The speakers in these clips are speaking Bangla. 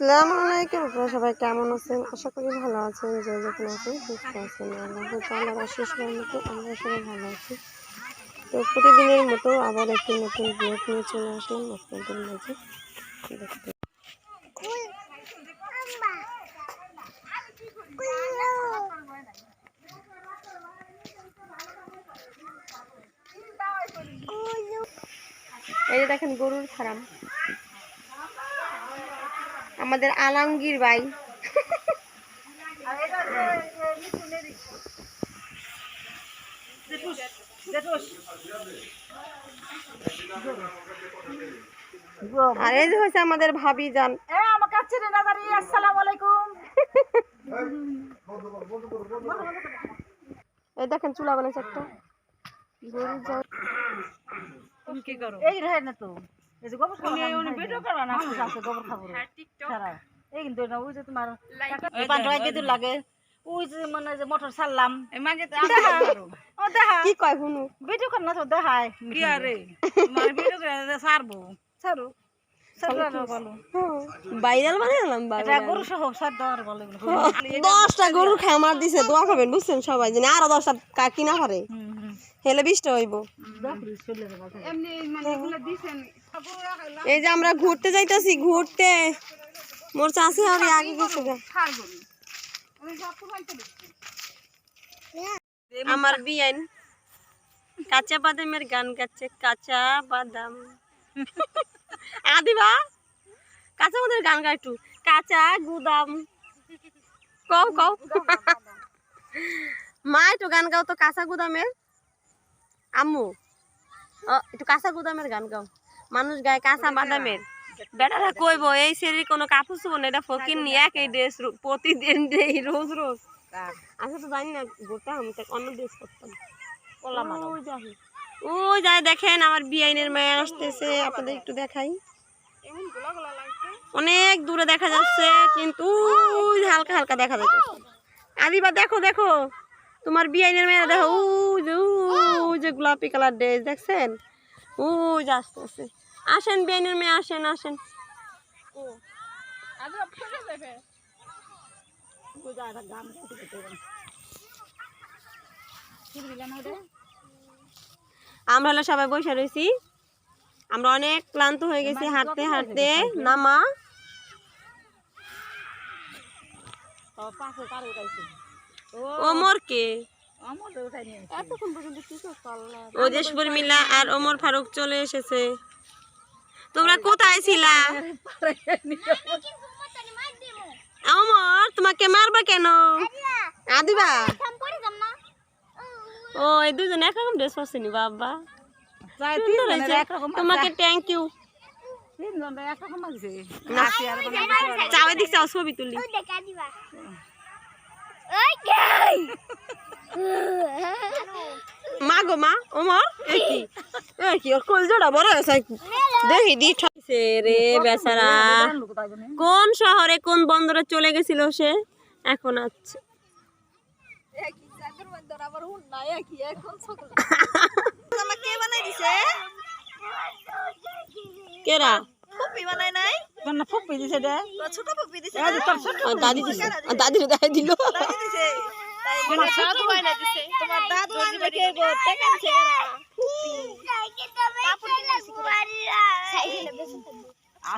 আসসালামু আলাইকুম। আপনারা সবাই কেমন আছেন? আশা করি ভালো আছেন। যে যেখানে আছেন, সুস্থ আছেন। আল্লাহ অশেষ মতো আমরা সবাই ভালো আছি। তো প্রতিদিনের মতো আবার একটি নতুন ব্লগ নিয়ে চলে আসলাম আপনাদের মাঝে। দেখতে এই দেখেন গরুর ফার্ম আমাদের আলমগীর ভাই আর এই যে হয়েছে আমাদের ভাবি যান এই দেখেন চুলা বানাইছে একটা কি করো এই রহে না তো এই যে গোবর খাব উনি ভিডিও করবা না মানুষ আছে গোবর খাব সারা এই কিন্তু না ওই যে তোমার কেজি লাগে। ওই যে মানে যে মোটর ছাড়লাম। মাঝে ও দেখা। কি কয় হুনু ভিডিও কর না তো দেখায়। কি আরে তোমার ভিডিও করে সহ সার দেওয়ার বলে দশটা গরুর খামার দিছে দোয়া খাবেন বুঝছেন সবাই জানি আরও দশটা কা- কিনা পারে। হেলে বিশটা হইব। এই যে আমরা ঘুরতে যাইতাছি, ঘুরতে। মোর চাষি হবে আগে গেছে আমার বিয়ান কাঁচা বাদামের গান গাচ্ছে, কাঁচা বাদাম। আদিবা, কাঁচা বাদামের গান গা একটু। কাঁচা গুদাম। কও কও। মা, একটু গান গাও তো, কাঁচা গুদামের। আম্মু একটু কাঁচা গুদামের গান গাও। মানুষ গায়ে কাঁচা বাদামের। বেটারা কইব এই সেরি কোনো কাপড় চুবো না এটা ফকির নিয়ে এক এই ড্রেস প্রতিদিন দেই রোজ রোজ। আচ্ছা তো জানি না গোটা আমি তো অন্য ড্রেস করতাম ওই যাই। দেখেন আমার বিআইনের মেয়ে আসতেছে আপনাদের একটু দেখাই। অনেক দূরে দেখা যাচ্ছে কিন্তু হালকা হালকা দেখা যাচ্ছে। আদিবা দেখো দেখো। তোমার বিআইনের মেয়ে দেখো ওই যে গোলাপি কালার ড্রেস দেখছেন? ওই যে আসতেছে। আসেন বিআইনের মেয়ে আসেন আসেন। আমরা হলো সবাই বসে রয়েছি আমরা অনেক ক্লান্ত হয়ে গেছি হাঁটতে হাঁটতে। নামা ওমর কে? ওদেশ মিলা আর ওমর ফারুক চলে এসেছে। তোমরা কোথায় ছিলা? ওমর তোমাকে মারবা কেন? আদিবা। ও এই দুজন একরকম ড্রেস পরছিনি বাবা। তোমাকে থ্যাংক ইউ চাওয়ে দিক চাও ছবি তুলি। মা গো মা ওমর এ কি? কি ওর কোল জোড়া বড় হয়েছে দেখি দি ঠাইছে রে বেচারা। কোন শহরে কোন বন্দরে চলে গেছিল সে? এখন আছে কেরা? ফুপি দিছে দে। ও দাদি দিছে ও দাদি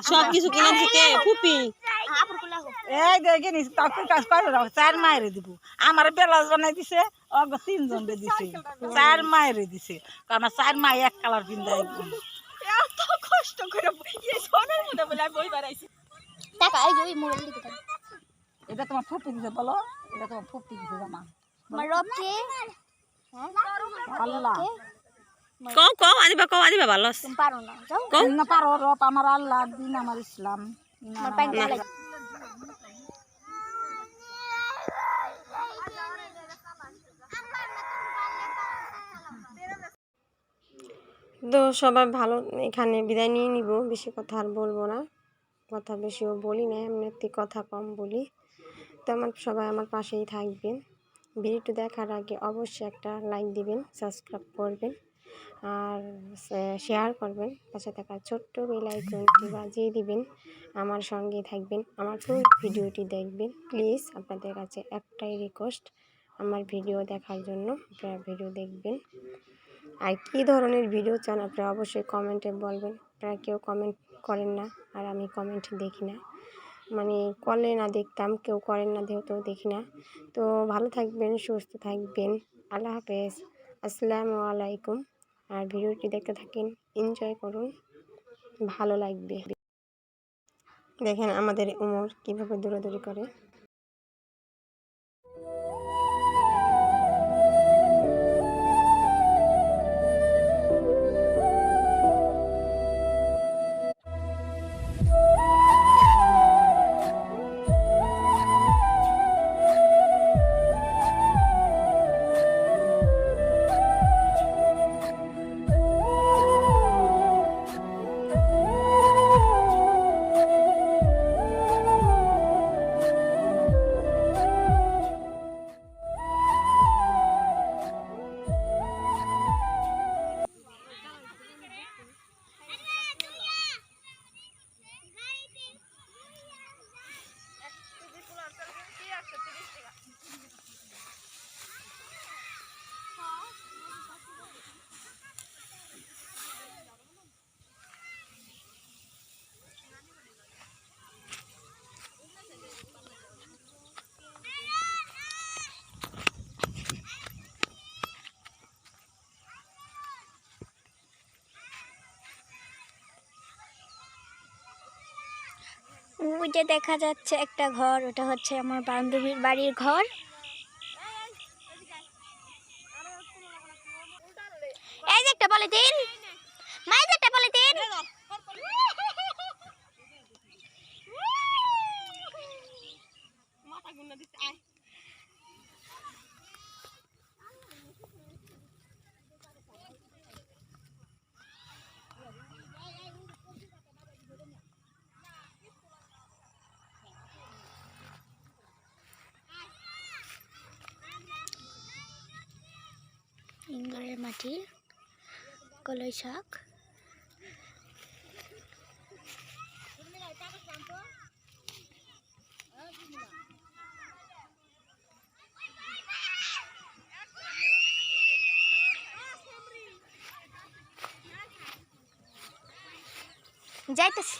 সব কিছু কিনে দিতে ফুপি। এই দেখে নিস তাকে কাজ করে দাও চার মায়ের দিব। আমার বেলাস বানাই দিছে অগ তিনজন রে দিছে। চার মায়ের দিছে। কারণ চার মাই এক কালার পিন্দাই কষ্ট করে এই সোনার মধ্যে বলে বই বাড়াইছি টাকা এই যে মোবাইল দিকে এটা তোমার ফুপি দিছে বলো। এটা তোমার ফুপি দিছে জামা। আমার রবকে আল্লাহ। কও কও আদিবা কও আদিবা ভালো আছে। তুমি পারো না যাও। কও। না পারো রব আমার আল্লাহ দিন আমার ইসলাম। আমার পাইন। লাগে। তো সবাই ভালো এখানে বিদায় নিয়ে নিব বেশি কথা আর বলব না। কথা বেশিও বলি না এমনিতে কথা কম বলি। তো আমার সবাই আমার পাশেই থাকবেন। ভিডিওটি দেখার আগে অবশ্যই একটা লাইক দিবেন, সাবস্ক্রাইব করবেন আর শেয়ার করবেন। পাশে থাকা ছোট্ট বেল আইকনটি বাজিয়ে দিবেন। আমার সঙ্গে থাকবেন, আমার পুরো ভিডিওটি দেখবেন। প্লিজ আপনাদের কাছে একটাই রিকোয়েস্ট আমার ভিডিও দেখার জন্য আপনারা ভিডিও দেখবেন। আর কী ধরনের ভিডিও চান আপনারা অবশ্যই কমেন্টে বলবেন। আপনারা কেউ কমেন্ট করেন না আর আমি কমেন্ট দেখি না। মানে করলে না দেখতাম, কেউ করেন না যেহেতু দেখি না। তো ভালো থাকবেন, সুস্থ থাকবেন। আল্লাহ হাফেজ। আসসালামু আলাইকুম। আর ভিডিওটি দেখতে থাকেন এনজয় করুন। ভালো লাগবে। দেখেন আমাদের উমর কীভাবে দৌড়াদৌড়ি করে। যে দেখা যাচ্ছে একটা ঘর ওটা হচ্ছে আমার বান্ধবীর বাড়ির ঘর এই যে একটা পলিথিন মাই যে একটা পলিথিন ইঙ্গরের মাটি কলই শাক। যাইতেছি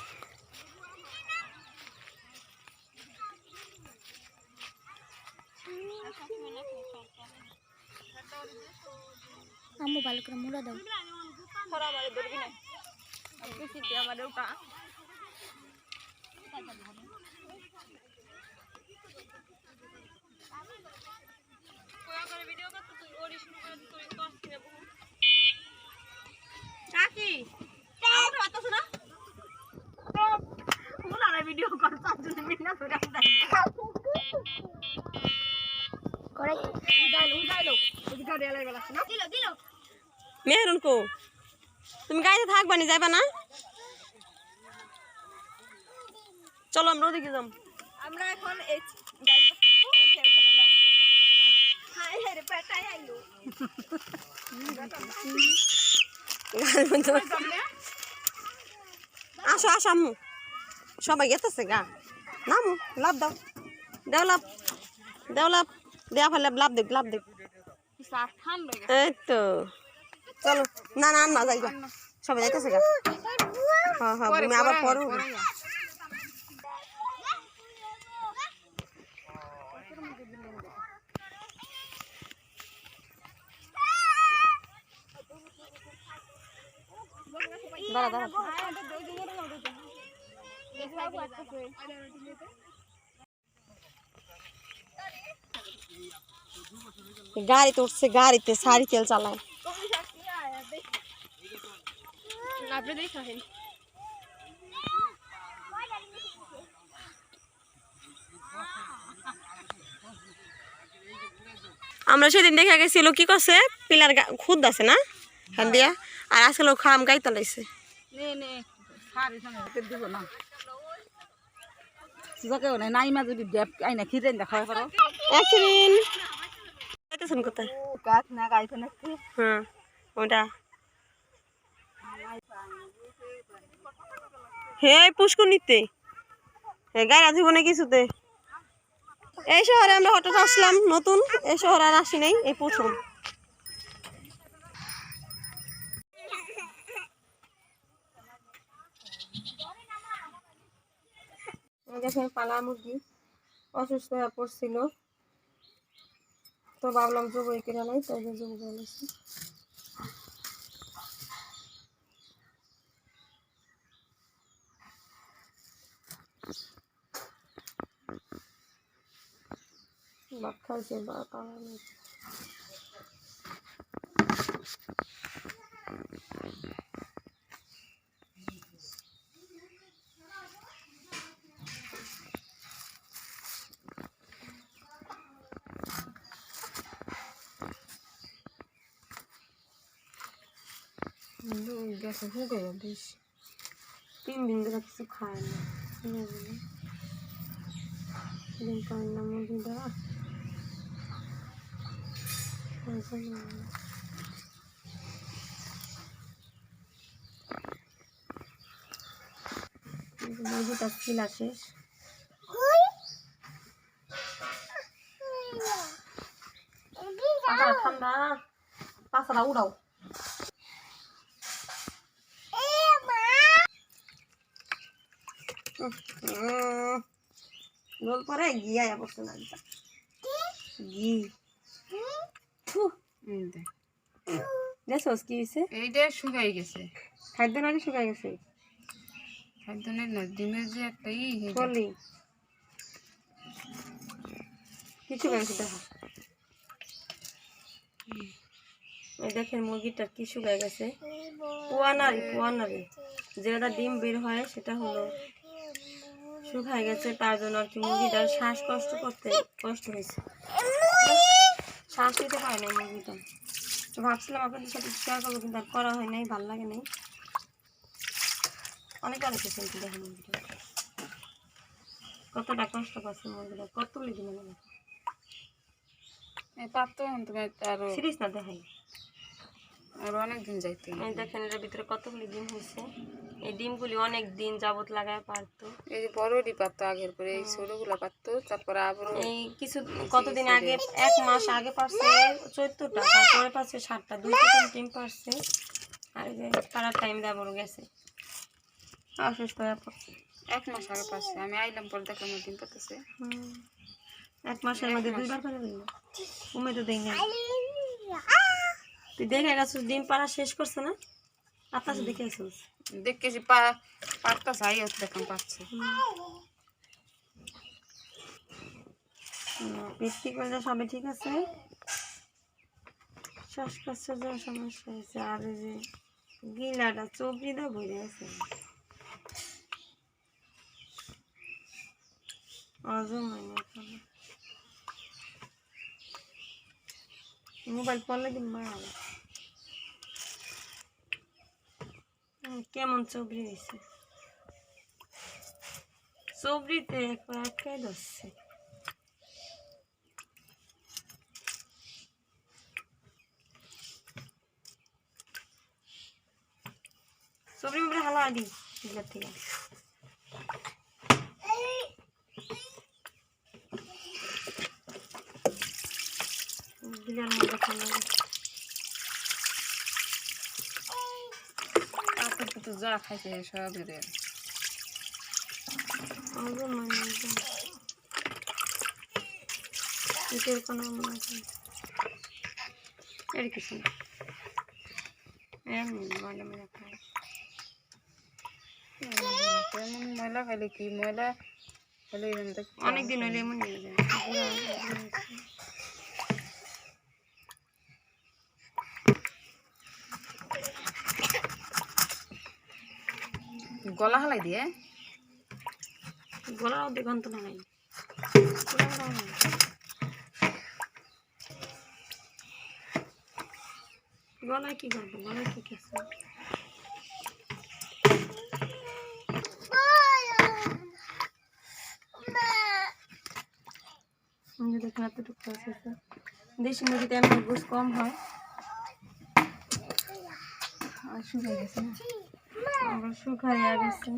আম্মু মুড়া দাও। কাকি আমার পাতাছ না ওনারা ভিডিও করে তার জন্য মিনা ধরে করে মেহরুন কো তুমি গাড়িতে থাকবা নি যাইবা না? চলো আমরা ওদিকে যাম। আমরা এখন আসো আসো আম্মু। সবাই গেতেছে গা। নামু লাভ দাও। দেও লাভ দেও লাভ দেওয়া ফেলে লাভ দেখ লাভ দেখ। এই তো। চলো না না না যাই সবাই যাইতেছে গা। হ্যাঁ হ্যাঁ তুমি আবার পড়ো দাঁড়া দাঁড়া। গাড়িতে উঠছে গাড়িতে সারি তেল চালায় আমরা সেদিন দেখে গেছিল কি করছে? পিলার গা- খুদ আছে না? হ্যাঁ দিয়া। আর আজকে লোক খাম গাই তালাইছে নে নে সারি সঙ্গে দিব না। যাকেও নাই নাইমা যদি আইনা খিদেন দেখাই পারো। একদিন। কোথায়? গাইতে হ্যাঁ ওটা। হে পুষ্কুনিতে গায়ে রাজি না কিছুতে? এই শহরে আমরা হঠাৎ আসলাম, নতুন। এই শহরে আর আসি নাই, এই প্রথম। পালা মুরগি অসুস্থ হয়ে পড়ছিল। তো ভাবলাম জবই কিনা নাই তাই জবই করে নিয়েছি ভাত খাইছে বা পাওয়া নেই গেছে হুকে বেশ তিন দিন ধরে কিছু খায় না দিন পায় না মুরগিটা মুরগিটা খিলা শেষ পাখাটা ঠান্ডা পাখাটা উড়াও রোল পরে ঘি আয়া পড়ছে না ঘি দেখছস কি হয়েছে এইটা শুকাই গেছে। খাদ্য নাকি শুকাই গেছে। না ডিমের যে একটা ই কিছু গেছে দেখো। দেখেন মুরগিটার কি শুকায় গেছে। পোয়ানারি পোয়ানারি যেটা ডিম বের হয় সেটা হলো শুকায় গেছে তার জন্য আর কি মুরগিটার শ্বাসকষ্ট করতে কষ্ট হয়েছে। শ্বাস নিতে পারে নাই মুরগিটা। তো ভাবছিলাম আপনাদের সাথে শেয়ার করব কিন্তু আর করা হয় নাই ভালো লাগে নাই। অনেক অনেক দেখেন মুরগিটা। কতটা কষ্ট পাচ্ছে মুরগিটা কত লিখে মানে এই পারতো সিরিজ না দেখাই। আরও অনেক দিন যাইতো এই দেখেন এটার ভিতরে কতগুলি ডিম হয়েছে এই ডিমগুলি অনেক দিন যাবত লাগায় পারতো। এই যে বড়ডি পারতো আগের পরে এই ছোটগুলো পারতো তারপরে আবারও এই কিছু কতদিন আগে এক মাস আগে পারছে চোদ্দটা তারপরে পারছে সাতটা দুই তিন ডিম পারছে। আর এই যে তারা টাইম দেওয়া বড় গেছে। অসুস্থ হয়ে পড়ছে। এক মাস আগে পাচ্ছে আমি আইলাম পরে দেখলাম পাতেছে হুম। এক মাসের মধ্যে দুইবার পারে দিল উমে তো দেই না তুই দেখে গেছিস ডিম পাড়া শেষ করছে না? আপনার দেখে গেছিস? দেখেছি পা পারতাছে আই হচ্ছে দেখলাম পাচ্ছে বৃষ্টি করলে সবই ঠিক আছে? শ্বাসকষ্টের জন্য সমস্যা হয়েছে আর যে গিলাটা চবড়িটা ভরে আছে। অজম হয়নি এখনও। মোবাইল পড়লে দিন মারা কেমন চবড়ি হয়েছে চবড়িতে একবার আটকাই ধরছে। মুবড়ি হালা এগুলোর থেকে। গিলার মধ্যে খানা তো যা খাইছে সব এদের। অজম মানে একদম কোনো মনে আছে? এর কিছু না। এমনি ময়লা ময়লা খায়। ময়লা খাইলে কি? ময়লা খাইলে এরকম অনেক দিন হলে এমন নিয়ে যায়। গলা হালাই দিয়ে? গলার অর্ধেক অন্ত না নাই গলায় কি করব? গলায় কি কি দেখেন এতটুকু আছে দেশি মুরগিতে এমনি গোস কম হয়। আর শুকিয়ে গেছে না। আবার শুকাইয়া গেছে